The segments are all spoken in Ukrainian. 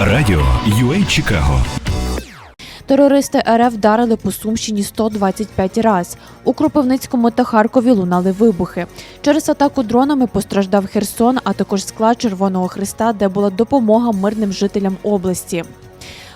Радіо UA Чикаго. Терористи РФ вдарили по Сумщині 125 раз. У Кропивницькому та Харкові лунали вибухи. Через атаку дронами постраждав Херсон, а також склад Червоного Христа, де була допомога мирним жителям області.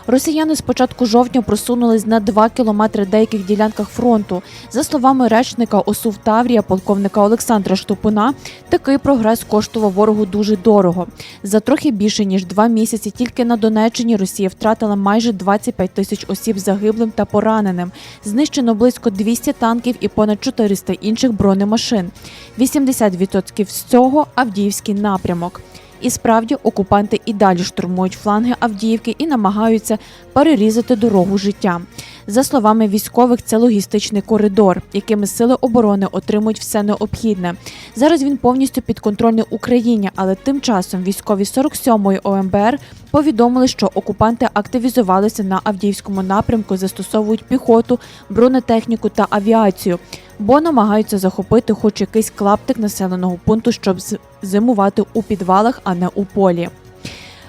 Росіяни з початку жовтня просунулись на 2 кілометри деяких ділянках фронту. За словами речника ОСУВ Таврія, полковника Олександра Штопуна, такий прогрес коштував ворогу дуже дорого. За трохи більше ніж два місяці тільки на Донеччині Росія втратила майже 25 тисяч осіб загиблим та пораненим. Знищено близько 200 танків і понад 400 інших бронемашин. 80% з цього Авдіївський напрямок. І справді окупанти і далі штурмують фланги Авдіївки і намагаються перерізати дорогу життя. За словами військових, це логістичний коридор, якими сили оборони отримують все необхідне. Зараз він повністю підконтрольний Україні, але тим часом військові 47-ї ОМБР повідомили, що окупанти активізувалися на Авдіївському напрямку, застосовують піхоту, бронетехніку та авіацію, бо намагаються захопити хоч якийсь клаптик населеного пункту, щоб зимувати у підвалах, а не у полі.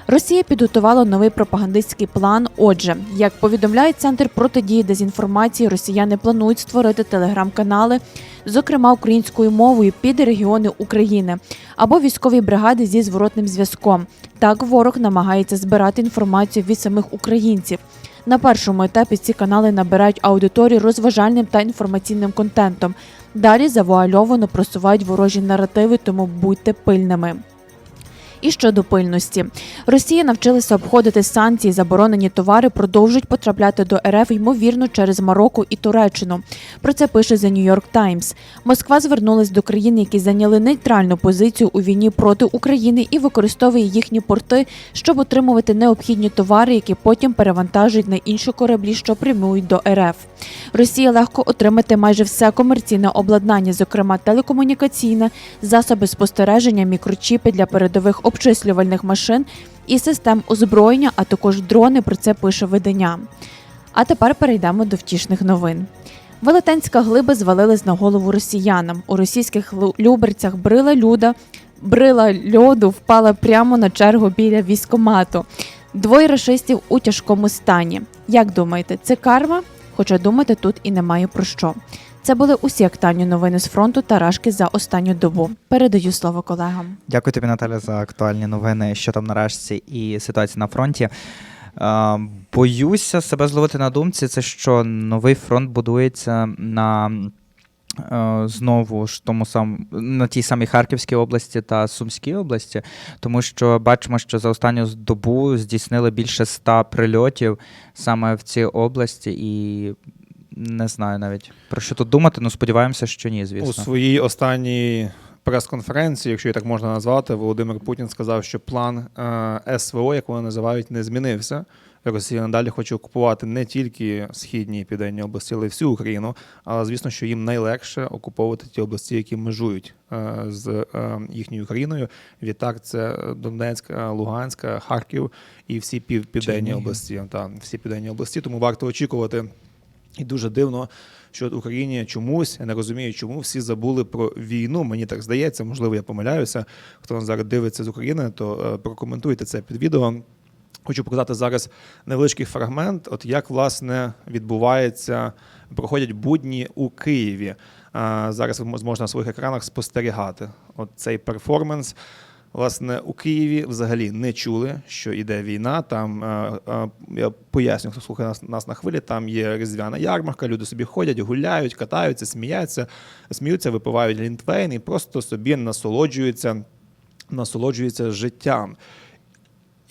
Росія підготувала новий пропагандистський план. Отже, як повідомляє центр протидії дезінформації, росіяни планують створити телеграм-канали, зокрема українською мовою під регіони України або військові бригади зі зворотним зв'язком. Так ворог намагається збирати інформацію від самих українців. На першому етапі ці канали набирають аудиторію розважальним та інформаційним контентом. Далі завуальовано просувають ворожі наративи, тому будьте пильними. І щодо пильності, Росія навчилася обходити санкції, заборонені товари продовжують потрапляти до РФ ймовірно через Марокко і Туреччину. Про це пише The New York Times. Москва звернулась до країн, які зайняли нейтральну позицію у війні проти України і використовує їхні порти, щоб отримувати необхідні товари, які потім перевантажують на інші кораблі, що прямують до РФ. Росія легко отримати майже все комерційне обладнання, зокрема телекомунікаційне, засоби спостереження, мікрочіпи для передових обчислювальних машин і систем озброєння, а також дрони. Про це пише видання. А тепер перейдемо до втішних новин. Велетенська глиба звалилась на голову росіянам. У російських Люберцях брила люда, брила льоду впала прямо на чергу біля військомату. Двоє рашистів у тяжкому стані. Як думаєте, це карма? Хоча думати тут і немає про що. Це були усі актуальні новини з фронту та рашки за останню добу. Передаю слово колегам. Дякую тобі, Наталя, за актуальні новини, що там нарешті, і ситуація на фронті. Боюся себе зловити на думці, це що новий фронт будується на знову ж тому сам на тій самій Харківській області та Сумській області, тому що бачимо, що за останню добу здійснили більше ста прильотів саме в цій області, і не знаю навіть про що тут думати. Ну сподіваємося, що ні, звісно. У своїй останній прес-конференції, якщо її так можна назвати, Володимир Путін сказав, що план е, СВО, як вони називають, не змінився. Росія надалі хоче окупувати не тільки східні і південні області, але й всю Україну. Але звісно, що їм найлегше окуповувати ті області, які межують е, з е, їхньою країною. Відтак, це Донецька, Луганська, Харків і всі південні області. Та всі південні області. Тому варто очікувати. І дуже дивно, що в Україні чомусь, я не розумію, чому всі забули про війну. Мені так здається, можливо, я помиляюся. Хто нас зараз дивиться з України, то е, прокоментуйте це під відео. Хочу показати зараз невеличкий фрагмент, от як власне відбувається, проходять будні у Києві. Зараз зможете на своїх екранах спостерігати. От цей перформанс. Власне, у Києві взагалі не чули, що йде війна. Там я поясню, хто слухає нас, нас на хвилі. Там є різдвяна ярмарка, люди собі ходять, гуляють, катаються, сміються, сміються, випивають лінтвейн і просто собі насолоджуються, насолоджуються життям.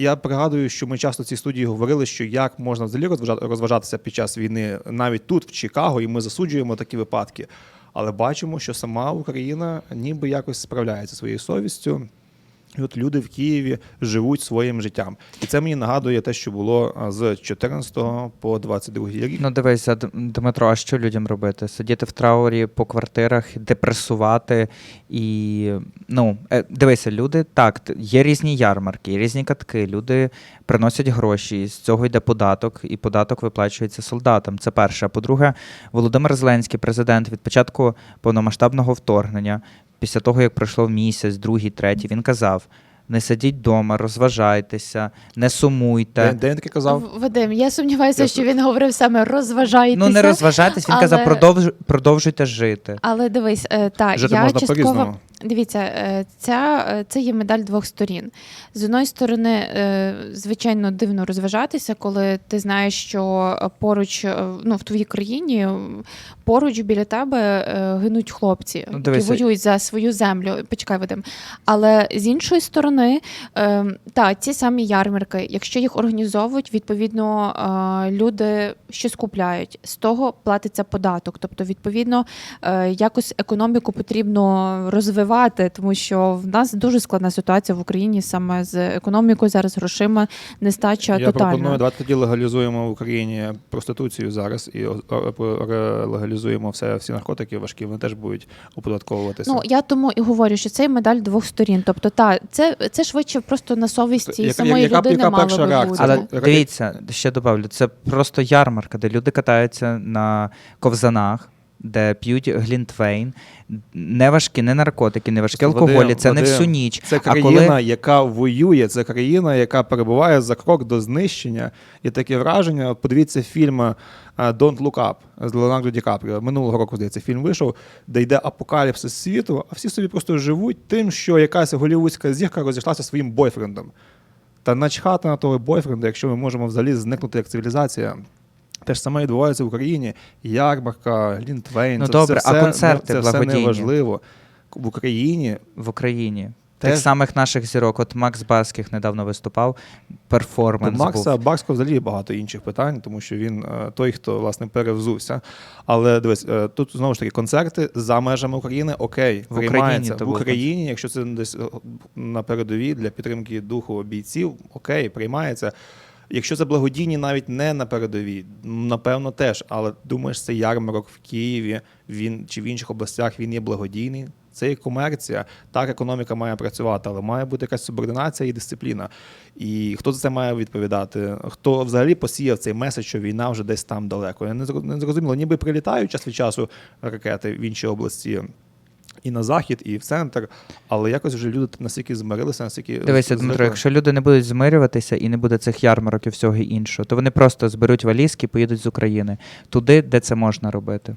Я пригадую, що ми часто в цій студії говорили, що як можна взагалі розважа- розважатися під час війни навіть тут, в Чикаго, і ми засуджуємо такі випадки. Але бачимо, що сама Україна ніби якось справляється своєю совістю. І от люди в Києві живуть своїм життям. І це мені нагадує те, що було з 14 по 22 рік. Ну, дивися, Дмитро, а що людям робити? Сидіти в траурі по квартирах, депресувати і. Ну, е, дивися, люди так, є різні ярмарки, різні катки, люди приносять гроші, з цього йде податок, і податок виплачується солдатам. Це перше. А по-друге, Володимир Зеленський, президент, від початку повномасштабного вторгнення, після того, як пройшло місяць, другий, третій, він казав. Не сидіть вдома, розважайтеся, не сумуйте. де він таке казав? В- Вадим, я сумніваюся, Я що він говорив саме розважайтеся. Ну не розважайтесь, він але- казав, продовж, продовжуйте жити. Але дивись, е, та Жити я можна частково по-різному. Дивіться, е, ця е, це є медаль двох сторін. З одної сторони, е, звичайно, дивно розважатися, коли ти знаєш, що поруч ну в твоїй країні поруч біля тебе гинуть хлопці, Ну, які воюють за свою землю. Почекай, Вадим. Але з іншої сторони, та ці самі ярмарки, якщо їх організовують, відповідно люди щось купляють, з того платиться податок. Тобто, відповідно, якось економіку потрібно розвивати, тому що в нас дуже складна ситуація в Україні саме з економікою зараз грошима нестача Я тотальна. пропоную, давайте тоді легалізуємо в Україні проституцію зараз і легалізуємо все, всі наркотики важкі, вони теж будуть оподатковуватися. Ну я тому і говорю, що це медаль двох сторін. Тобто, та це, це швидше просто на совісті Яка- самої яка- людини яка мало би бути. Але дивіться, ще добавлю, це просто ярмарка, де люди катаються на ковзанах. Де п'ють глінтвейн, не важкі, не наркотики, не важкі Вадим, алкоголі, це не всю ніч. Це а країна, коли яка воює, це країна, яка перебуває за крок до знищення. І таке враження. Подивіться фільм е, Don't Look Up з Леонардо Ді Капріо. Минулого року, здається, фільм вийшов, де йде апокаліпсис світу, а всі собі просто живуть тим, що якась голівудська зірка розійшлася своїм бойфрендом. Та начхати на того бойфренда, якщо ми можемо взагалі зникнути як цивілізація. Те ж саме відбувається в Україні. Ярмарка, Глінтвейн. Ну, це, добре, це а концерти це все неважливо. В Україні в Україні Теж- тих самих наших зірок, от Макс Барських недавно виступав, До перформанс Макса був. Барського взагалі багато інших питань, тому що він е, той, хто власне перевзувся. Але дивись, е, тут знову ж таки концерти за межами України окей, В Україні приймається. то в Україні, якщо це десь е, на передовій для підтримки духу бійців, окей, приймається. Якщо це благодійні, навіть не на передовій, напевно, теж. Але думаєш, це ярмарок в Києві, він чи в інших областях він є благодійний. Це є комерція. Так, економіка має працювати, але має бути якась субординація і дисципліна. І хто за це має відповідати? Хто взагалі посіяв цей меседж, що війна вже десь там далеко? Я не зрозуміло, ніби прилітають час від часу ракети в інші області. І на захід, і в центр, але якось вже люди настільки змирилися, настільки Дивися. Дмитро, якщо люди не будуть змирюватися і не буде цих ярмарок і всього іншого, то вони просто зберуть валізки і поїдуть з України туди, де це можна робити.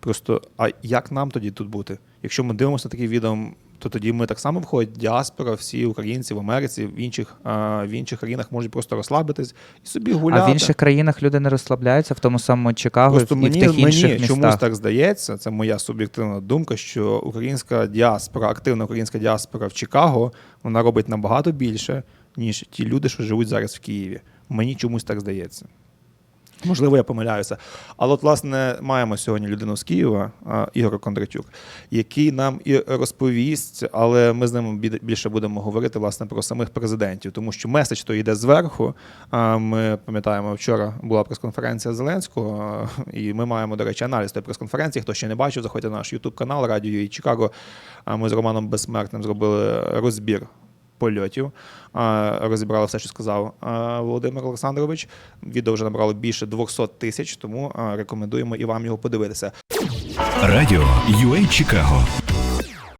Просто а як нам тоді тут бути? Якщо ми дивимося на такий відео, то тоді ми так само входять діаспора, всі українці в Америці, в інших, в інших країнах можуть просто розслабитись і собі гуляти. А в інших країнах люди не розслабляються, в тому самому Чикаго Просто і в мені, тих інших мені чомусь так здається, це моя суб'єктивна думка, що українська діаспора, активна українська діаспора в Чикаго, вона робить набагато більше, ніж ті люди, що живуть зараз в Києві. Мені чомусь так здається. Можливо, я помиляюся. Але от, власне, маємо сьогодні людину з Києва, Ігор Кондратюк, який нам і розповість, але ми з ним більше будемо говорити власне про самих президентів, тому що меседж то йде зверху. Ми пам'ятаємо, вчора була прес-конференція Зеленського, і ми маємо, до речі, аналіз тої прес-конференції. Хто ще не бачив, заходьте на наш Ютуб канал Радіо і Чикаго. Ми з Романом Безсмертним зробили розбір польотів. Розібрали все, що сказав Володимир Олександрович. Відео вже набрало більше 200 тисяч, тому рекомендуємо і вам його подивитися. Радіо UA Чикаго